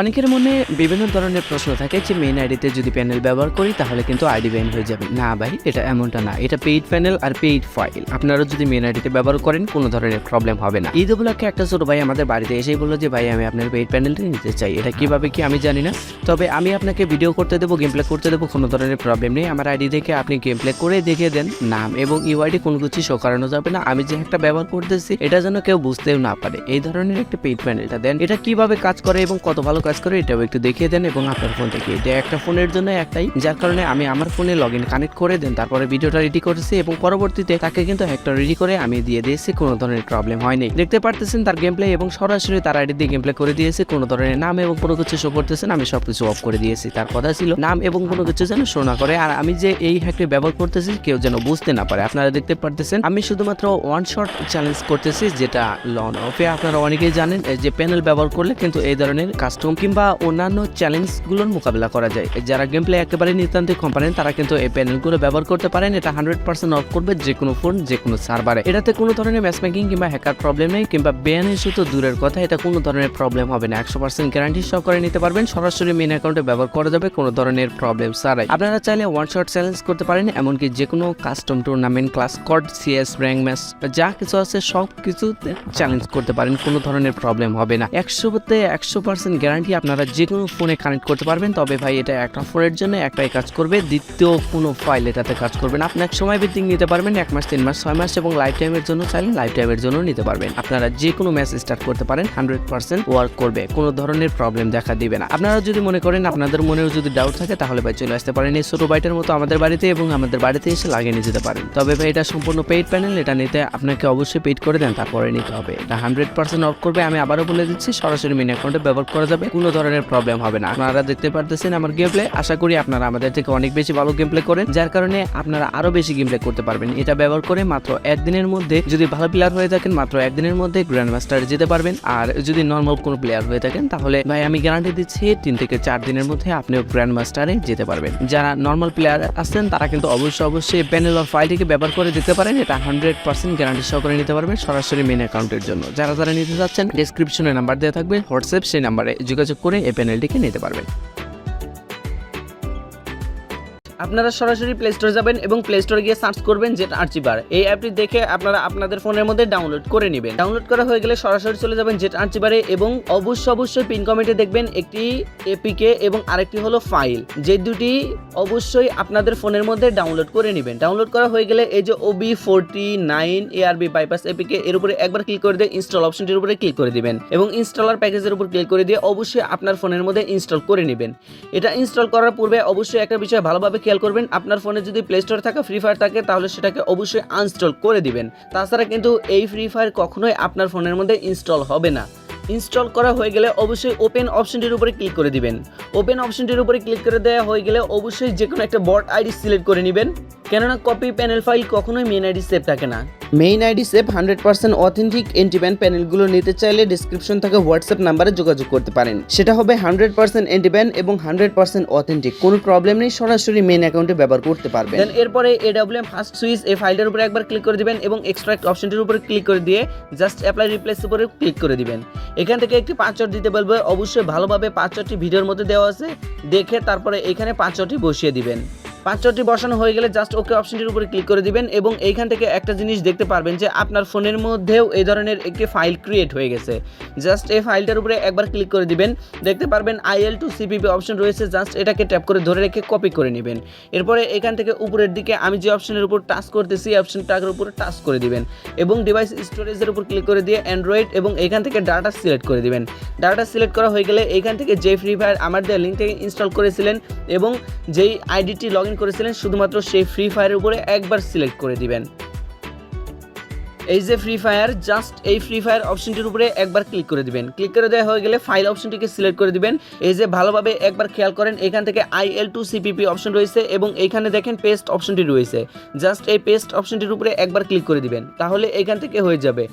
অনেকের মনে বিভিন্ন ধরনের প্রশ্ন থাকে যে মেইন আইডিতে যদি প্যানেল ব্যবহার করি, তাহলে কিন্তু আইডি ব্যান হয়ে যাবে। না ভাই, এটা এমনটা না। এটা পেইড প্যানেল আর পেইড ফাইল আপনারা যদি মেইন আইডিতে ব্যবহার করেন, কোনো ধরনের প্রবলেম হবে না। ঈদ উপলক্ষে একটা ছোট ভাই আমাদের বাড়িতে এসেই বলল যে, ভাই, আমি আপনার পেইড প্যানেলটি নিতে চাই। এটা কীভাবে কি আমি জানি না। তবে আমি আপনাকে ভিডিও করতে দেবো গেম প্লে করতে দেবো, কোনো ধরনের প্রবলেম নেই। আমার আইডি দেখে আপনি গেম প্লে করে দেখিয়ে দেন নাম এবং ইউআইডি কোনো কিছু শো করানো যাবে না। আমি যে একটা ব্যবহার করতেছি, এটা যেন কেউ বুঝতেও না পারে। এই ধরনের একটা পেইড প্যানেলটা দেন। এটা কীভাবে কাজ করে এবং কত ভালো কাজ করে, এটাও একটু দেখিয়ে দেন এবং আপনার ফোন থেকে। এটা একটা ফোনের জন্য একটাই। যার কারণে আমি আমার ফোনে লগ ইন কানেক্ট করে দেন, তারপরে ভিডিওটা রেডি করেছি এবং পরবর্তীতে তাকে কিন্তু একটা রেডি করে আমি দিয়ে দিয়েছি, কোনো ধরনের প্রবলেম হয়নি। দেখতে পারতেছেন তার গেম প্লে এবং সরাসরি তার আইডি দিয়ে গেম প্লে করে দিয়েছে, কোনো ধরনের নাম এবং কোনো কিছু শো করতেছেন, আমি সবকিছু অফ করে দিয়েছি। তার কথা ছিল, নাম এবং কোনো কিছু যেন শো না করে। আর আমি যে এই হ্যাকটি ব্যবহার করতেছি, কেউ যেন বুঝতে না পারে। আপনারা দেখতে পারতেছেন, আমি শুধুমাত্র ওয়ান শট চ্যালেঞ্জ করতেছি, যেটা লন অফে আপনারা অনেকেই জানেন যে প্যানেল ব্যবহার করলে কিন্তু এই ধরনের কাস্টম কিংবা অন্যান্য চ্যালেঞ্জগুলোর মোকাবিলা করা যায়। যারা গেম প্লে একেবারে নিতান্তিক কোম্পানি তারা কিন্তু এই প্যানেলগুলো ব্যবহার করতে পারেন। এটা হান্ড্রেড পার্সেন্ট অফ করবে যে কোনো ফোন যে কোনো সার্ভারে এটাতে কোনো ধরনের ম্যাচ মেকিং কিংবা হ্যাকার প্রবলেম নেই, কিংবা ব্যান ইস্যু তো দূরের কথা, এটা কোনো ধরনের প্রবলেম হবে না। একশো পার্সেন্ট গ্যারান্টি সহকারে নিতে পারবেন। সরাসরি মেন অ্যাকাউন্টে ব্যবহার করা যাবে কোনো ধরনের প্রবলেম ছাড়াই। আপনারা চাইলে ওয়ান শট চ্যালেঞ্জ করতে পারেন, এমনকি যে কোনো কাস্টম টুর্নামেন্ট ক্লাস কড সিএস র্যাঙ্ক ম্যাচ যা কিছু আছে সব কিছুতে চ্যালেঞ্জ করতে পারেন। কোনো ধরনের প্রবলেম হবে না। একশোতে একশো পার্সেন্ট গ্যারান্টি আপনারা যে কোনো ফোনে কানেক্ট করতে পারবেন। তবে ভাই, এটা একটা ফোনের জন্য একটাই কাজ করবে। দ্বিতীয় কোনো ফাইল এটাতে কাজ করবে না। আপনি এক সময় ভিত্তিক নিতে পারবেন। এক মাস, তিন মাস, ছয় মাস এবং লাইফ টাইমের জন্য চাইলে লাইফ টাইমের জন্য নিতে পারবেন। আপনারা যে কোনো ম্যাচ স্টার্ট করতে পারেন হান্ড্রেড পার্সেন্ট ওয়ার্ক করবে। কোনো ধরনের প্রবলেম দেখা দিবে না। আপনারা যদি মনে করেন আপনাদের মনেও যদি ডাউট থাকে, তাহলে ভাই চলে আসতে পারেন এই ছোটো বাইটের মতো আমাদের বাড়িতে এবং আমাদের বাড়িতে এসে লাগিয়ে নিয়ে যেতে পারেন। তবে ভাই, এটা সম্পূর্ণ পেইড প্যানেল এটা নিতে আপনাকে অবশ্যই পেইড করে দেন। তারপরে নিতে হবে। এটা হান্ড্রেড পার্সেন্ট অফ করবে। আমি আবারও বলে দিচ্ছি, সরাসরি মিনি অ্যাকাউন্টে ব্যবহার করা যাবে। কোনো ধরনের প্রবলেম হবে না। আপনারা দেখতে পারতেছেন আমার গেম প্লে আশা করি আপনারা আমাদের থেকে অনেক বেশি ভালো গেম প্লে করেন, যার কারণে আপনারা আরও বেশি গেম প্লে করতে পারবেন। এটা ব্যবহার করে মাত্র একদিনের মধ্যে যদি ভালো প্লেয়ার হয়ে থাকেন, মাত্র একদিনের মধ্যে গ্র্যান্ড মাস্টার যেতে পারবেন। আর যদি নর্মাল কোনো প্লেয়ার হয়ে থাকেন, তাহলে ভাই আমি গ্যারান্টি দিচ্ছি তিন থেকে চার দিনের মধ্যে আপনিও গ্র্যান্ড মাস্টারে যেতে পারবেন। যারা নর্মাল প্লেয়ার আছেন, তারা কিন্তু অবশ্যই অবশ্যই প্যানেল অফ ফাইলটিকে ব্যবহার করে দিতে পারেন। এটা হান্ড্রেড পার্সেন্ট গ্যারান্টি সহকারে নিতে পারবেন সরাসরি মেন অ্যাকাউন্টের জন্য। যারা যারা নিতে চাচ্ছেন ডিসক্রিপশনে নাম্বার দেওয়া থাকবে হোয়াটসঅ্যাপ সেই নাম্বারে যোগাযোগ করে এই প্যানেলটিকে নিতে পারবেন। আপনারা সরাসরি প্লে স্টোরে যাবেন এবং প্লে স্টোরে গিয়ে সার্চ করবেন জেট আর্চিবার এই অ্যাপটি দেখে আপনারা আপনাদের ফোনের মধ্যে ডাউনলোড করে নেবেন। ডাউনলোড করা হয়ে গেলে সরাসরি চলে যাবেন জেট আর্চিবারে এবং অবশ্যই অবশ্যই পিন কমেন্টে দেখবেন একটি এপিকে এবং আরেকটি হলো ফাইল যে দুটি অবশ্যই আপনাদের ফোনের মধ্যে ডাউনলোড করে নেবেন। ডাউনলোড করা হয়ে গেলে এই যে OB forty nine ARB bypass APK এর উপরে একবার ক্লিক করে দিয়ে ইনস্টল অপশনটির উপরে ক্লিক করে দিবেন এবং ইনস্টলার প্যাকেজের উপর ক্লিক করে দিয়ে অবশ্যই আপনার ফোনের মধ্যে ইনস্টল করে নেবেন। এটা ইনস্টল করার পূর্বে অবশ্যই একটা বিষয় ভালোভাবে খেয়াল করবেন, আপনার ফোনে যদি প্লে স্টোর থাকা ফ্রি ফায়ার থাকে, তাহলে সেটাকে অবশ্যই আনস্টল করে দিবেন। তাছাড়া কিন্তু এই ফ্রি ফায়ার কখনোই আপনার ফোনের মধ্যে ইনস্টল হবে না। ইনস্টল করা হয়ে গেলে অবশ্যই ওপেন অপশনটির উপরে ক্লিক করে দিবেন। ওপেন অপশনটির উপরে ক্লিক করে দেওয়া হয়ে গেলে অবশ্যই যে কোনো একটা বট আইডি সিলেক্ট করে নেবেন। কেননা কপি প্যানেল ফাইল কখনোই মেন আইডি সেভ থাকে না। Main ID save hundred percent authentic antiban প্যানেলগুলো নিতে চাইলে ডিসক্রিপশন থেকে হোয়াটসঅ্যাপ নাম্বারে যোগাযোগ করতে পারেন। সেটা হবে হান্ড্রেড পার্সেন্ট এন্টিব্যান এবং হান্ড্রেড পার্সেন্ট অথেন্টিক কোনো প্রবলেম নেই, সরাসরি মেন অ্যাকাউন্টে ব্যবহার করতে পারবেন। দেন এরপরে এডব্লিউএম ফার্স্ট সুইচ এই ফাইলটার উপরে একবার ক্লিক করে দিবেন এবং এক্সট্রাক্ট অপশনটির উপরে ক্লিক করে দিয়ে জাস্ট অ্যাপ্লাই রিপ্লেস উপরে ক্লিক করে দিবেন। এখান থেকে একটি পাঁচচট দিতে বলবে। অবশ্যই ভালোভাবে পাঁচচটটি ভিডিওর মধ্যে দেওয়া আছে। দেখে তারপরে এখানে পাঁচচটটি বসিয়ে দিবেন। পাঁচটি বসানো হয়ে গেলে জাস্ট ওকে অপশনটির উপরে ক্লিক করে দিবেন এবং এইখান থেকে একটা জিনিস দেখতে পারবেন যে আপনার ফোনের মধ্যেও এই ধরনের একটি ফাইল ক্রিয়েট হয়ে গেছে। জাস্ট এই ফাইলটার উপরে একবার ক্লিক করে দিবেন। দেখতে পারবেন আইএল টু সিপিপি অপশন রয়েছে। জাস্ট এটাকে ট্যাপ করে ধরে রেখে কপি করে নেবেন। এরপরে এখান থেকে উপরের দিকে আমি যে অপশনের উপর টাচ করতেছি অপশনটার উপরে টাচ করে দিবেন। এবং ডিভাইস স্টোরেজের উপর ক্লিক করে দিয়ে অ্যান্ড্রয়েড এবং এখান থেকে ডাটা সিলেক্ট করে দিবেন। ডাটা সিলেক্ট করা হয়ে গেলে এখান থেকে যে ফ্রি ফায়ার আমার দেওয়া লিঙ্ক থেকে ইনস্টল করেছিলেন এবং যেই আইডিটি লগ করেছিলেন শুধুমাত্র সেই ফ্রি ফায়ারের উপরে একবার সিলেক্ট করে দিবেন। এই যে ফ্রি ফায়ার জাস্ট এই ফ্রি ফায়ার অপশনটির উপরে একবার ক্লিক করে দিবেন। ক্লিক করে দেওয়া হয়ে গেলে ফাইল অপশনটিকে সিলেক্ট করে দিবেন। এই যে ভালোভাবে একবার খেয়াল করেন, এখান থেকে আইএল টু সিপিপি অপশন রয়েছে এবং এইখানে দেখেন পেস্ট অপশনটি রয়েছে। জাস্ট এই পেস্ট অপশনটির উপরে একবার ক্লিক করে দিবেন, তাহলে এখান থেকে হয়ে যাবে।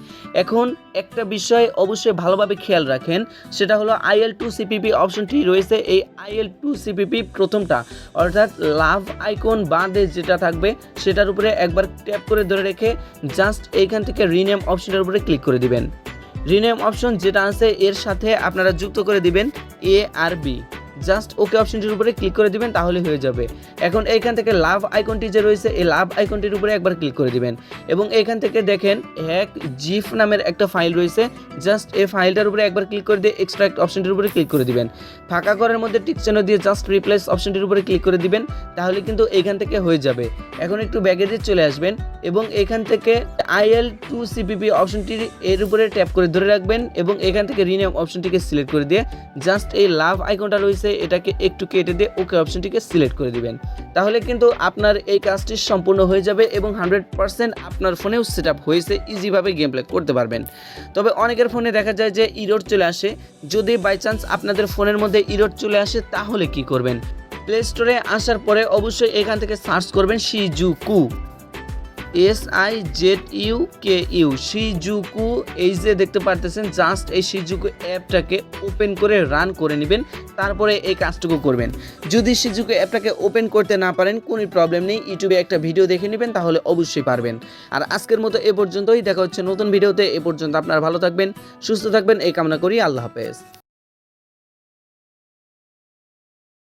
এখন একটা বিষয় অবশ্যই ভালোভাবে খেয়াল রাখেন, সেটা হলো আইএল টু সিপিপি অপশনটি রয়েছে। এই আইএল টু সিপিপি প্রথমটা, অর্থাৎ লাভ আইকন বাদে যেটা থাকবে, সেটার উপরে একবার ট্যাপ করে ধরে রেখে জাস্ট এইখান থেকে রিনেম অপশনটার উপরে ক্লিক করে দিবেন। রিনেম অপশন যেটা আছে, এর সাথে আপনারা যুক্ত করে দিবেন এ আর বি জাস্ট ওকে অপশনটির উপরে ক্লিক করে দিবেন, তাহলে হয়ে যাবে। এখন এইখান থেকে লাভ আইকনটি যে রয়েছে, এই লাভ আইকনটির উপরে একবার ক্লিক করে দিবেন। এবং এইখান থেকে দেখেন, হ্যাক জিফ নামের একটা ফাইল রয়েছে, জাস্ট এই ফাইলটার উপরে একবার ক্লিক করে দিয়ে এক্সট্রাক্ট অপশনটির উপরে ক্লিক করে দিবেন। ফাঁকা ঘরের মধ্যে টিক চিহ্ন দিয়ে জাস্ট রিপ্লেস অপশনটির উপরে ক্লিক করে দিবেন, তাহলে কিন্তু এইখান থেকে হয়ে যাবে। এখন একটু ব্যাগেজে চলে আসবেন এবং এখান থেকে আইএল টু সিপিপি অপশনটি এর উপরে ট্যাপ করে ধরে রাখবেন এবং এখান থেকে রিনেম অপশনটিকে সিলেক্ট করে দিয়ে জাস্ট এই লাভ আইকনটা রয়েছে এটাকে একটু কেটে দিয়ে ওকে অপশনটিকে সিলেক্ট করে দিবেন। তাহলে কিন্তু আপনার এই কাজটি সম্পূর্ণ হয়ে যাবে এবং হান্ড্রেড পার্সেন্ট আপনার ফোনেও সেট আপ হয়েছে, ইজিভাবে গেম প্লে করতে পারবেন। তবে অনেকের ফোনে দেখা যায় যে ইরোড চলে আসে। যদি বাই চান্স আপনাদের ফোনের মধ্যে ইরোড চলে আসে, তাহলে কি করবেন? প্লে স্টোরে আসার পরে অবশ্যই এখান থেকে সার্চ করবেন Shizuku S I Z U K U Shizuku এই যে দেখতে পারতেছেন জাস্ট এই শিজুকু অ্যাপটাকে ওপেন করে রান করে নেবেন, তারপরে এই কাজটুকু করবেন। যদি শিজুকু অ্যাপটাকে ওপেন করতে না পারেন, কোনো প্রবলেম নেই, ইউটিউবে একটা ভিডিও দেখে নেবেন, তাহলে অবশ্যই পারবেন। আর আজকের মতো এ পর্যন্তই, দেখা হচ্ছে নতুন ভিডিওতে এ পর্যন্ত আপনারা ভালো থাকবেন, সুস্থ থাকবেন, এই কামনা করি, আল্লাহ হাফেজ।